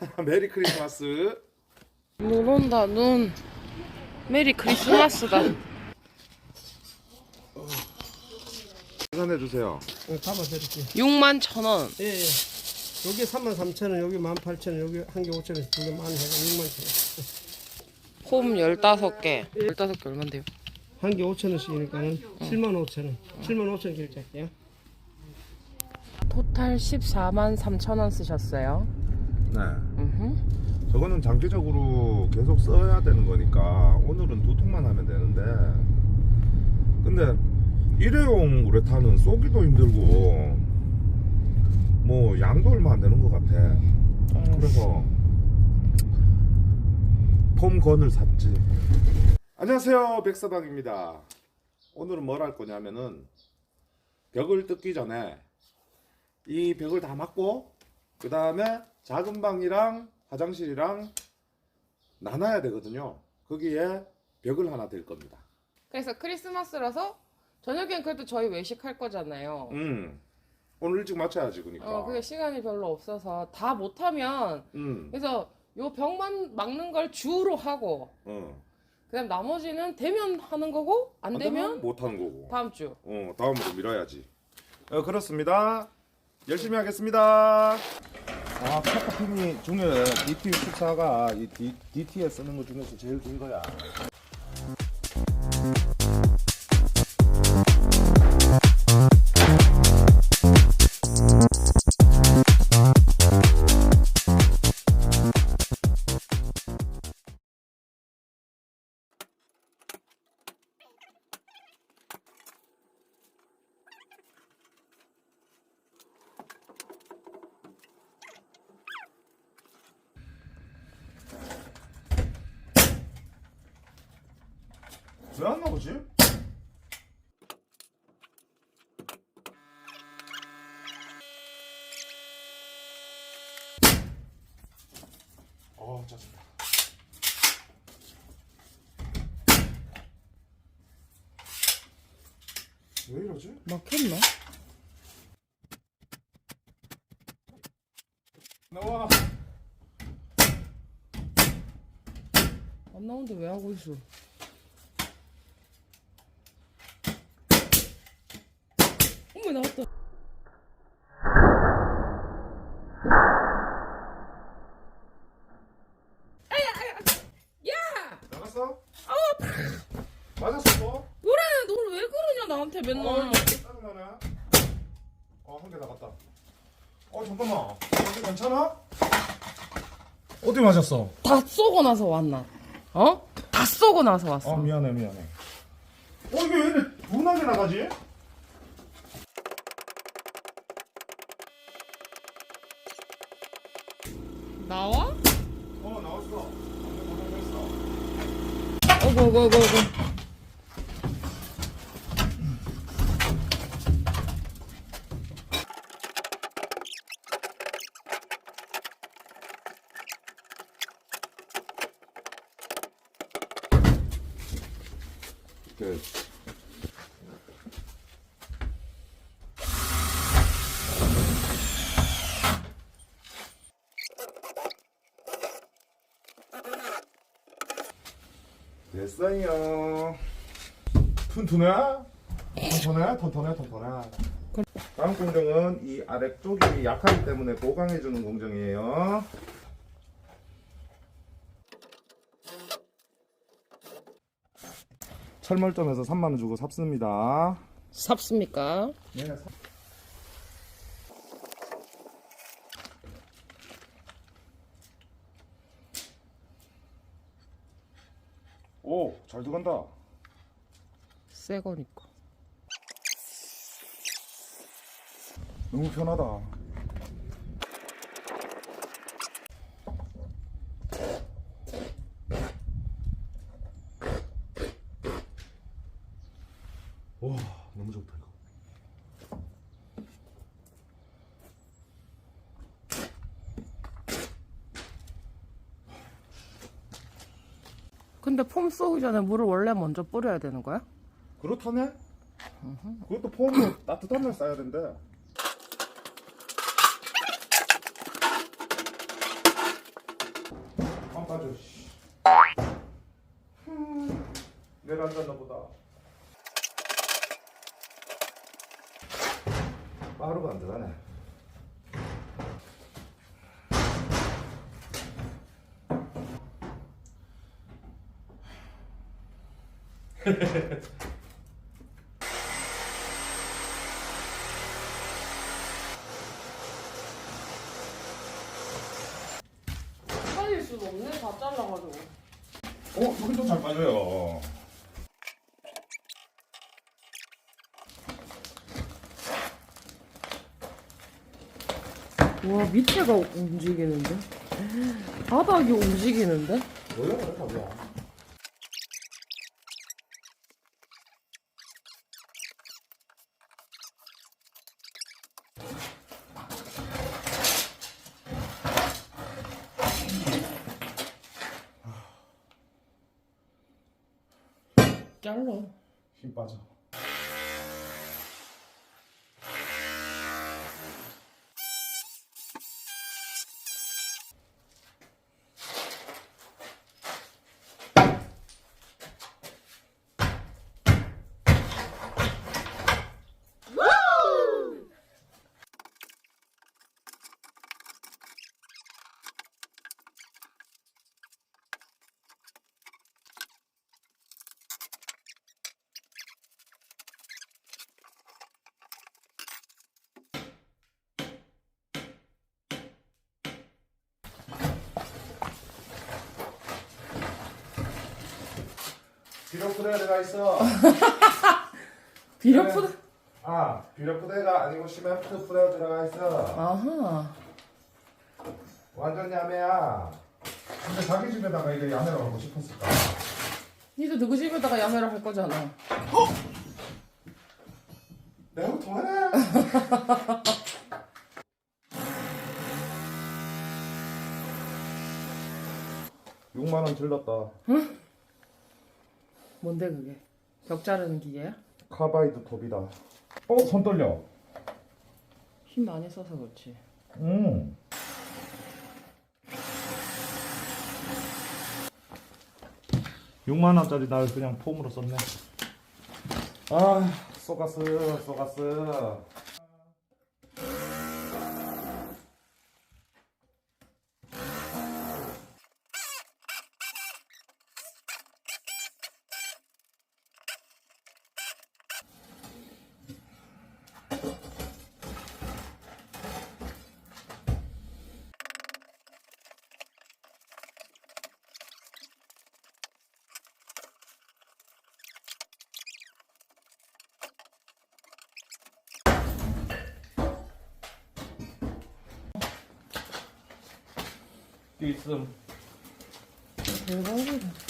메리 크리스마스. 눈 온다 눈 메리 크리스마스다 계산해 주세요. 네, 잡아드릴게요. 6만 천 원 예, 예. 여기 3만 3천 원, 여기 1만 8천 원, 여기 한 개 5천 원, 두개 만 원, 6만 천폼 15개 15개 얼만데요? 원. 한개 5천 원씩이니까는 7만 5천 원. 7만 5천 원 결제할게요. 토탈 14만 3천 원 쓰셨어요 네. 저거는 장기적으로 계속 써야 되는 거니까 오늘은 두 통만 하면 되는데. 근데 일회용 우레탄은 쏘기도 힘들고 뭐 양도 얼마 안 되는 것 같아. 그래서 폼건을 샀지. 안녕하세요. 백사방입니다. 오늘은 뭘 할 거냐면은 벽을 뜯기 전에 이 벽을 다 막고 그 다음에 작은 방이랑 화장실이랑 나눠야 되거든요. 거기에 벽을 하나 댈 겁니다. 그래서 크리스마스라서 저녁엔 그래도 저희 외식할 거잖아요 음. 오늘 일찍 마쳐야지 그러니까. 어 그게 시간이 별로 없어서 다 못하면 음. 그래서 요 벽만 막는 걸 주로 하고 어. 그다음 나머지는 되면 하는 거고 안 되면 못 하는 거고. 다음 주 어, 다음으로 미뤄야지. 어, 그렇습니다. 열심히 하겠습니다. 아, 카카핀이 중에 DT64가 이 D, DT에 쓰는 것 중에서 제일 긴 거야. 왜 안 나오지? 어 짜증나. 왜 이러지? 막혔나? 나와. 안 나오는데 왜 하고 있어? 어머 나왔다. 나갔어? 맞았어 또? 그래, 너는 왜 그러냐 나한테 어, 맨날. 짜증나네. 어, 한 개 나갔다. 어, 잠깐만. 어디 괜찮아? 어디 맞았어? 다 쏘고 나서 왔나? 어? 다 쏘고 나서 왔어. 아, 미안해, 미안해. 어, 이게 왜 이렇게 둔하게 나가지? 나와? 어, 나왔어. 방금 어구 어구 어구 어구. 끝. 됐어요. 튼튼해? 튼튼해? 튼튼해? 튼튼해? 다음 공정은 이 아래쪽이 약하기 때문에 보강해주는 공정이에요. 철물점에서 3만원 주고 삽습니다. 삽습니까? 네, 삽- 오, 잘 들어간다. 새 거니까. 너무 편하다. 와, 너무 좋다 이거. 근데 폼 쏘기 전에 물을 원래 먼저 뿌려야 되는 거야? 그렇다네? 그것도 폼을 따뜻한 날 써야 된대. 아주. 씨. 내가 앉았나 보다. 빠르가 안 들어가네. 빠질 수가 없네. 다 잘라가지고. 어, 여기 좀잘 빠져요. 와 밑에가 움직이는데? 바닥이 움직이는데? 뭐야, 뭐야. 잘라. 힘 빠져. 비료 푸대가 있어. 비료 네. 푸드. 아, 비료 푸대가 아니고 시멘트 푸대가 들어가 있어. 아하. 완전 야매야. 근데 자기 집에다가 이게 야매라고 하고 싶었을까? 니도 누구 집에다가 야매를 할 거잖아. 내가 더하네. (6만 원) 들렀다 뭔데 그게? 벽 자르는 기계야? 카바이드 톱이다 어? 손 떨려 힘 많이 써서 그렇지. 음. (6만 원짜리 날 그냥 폼으로 썼네 아 쏘가스 쏘가스 있음 대박이다.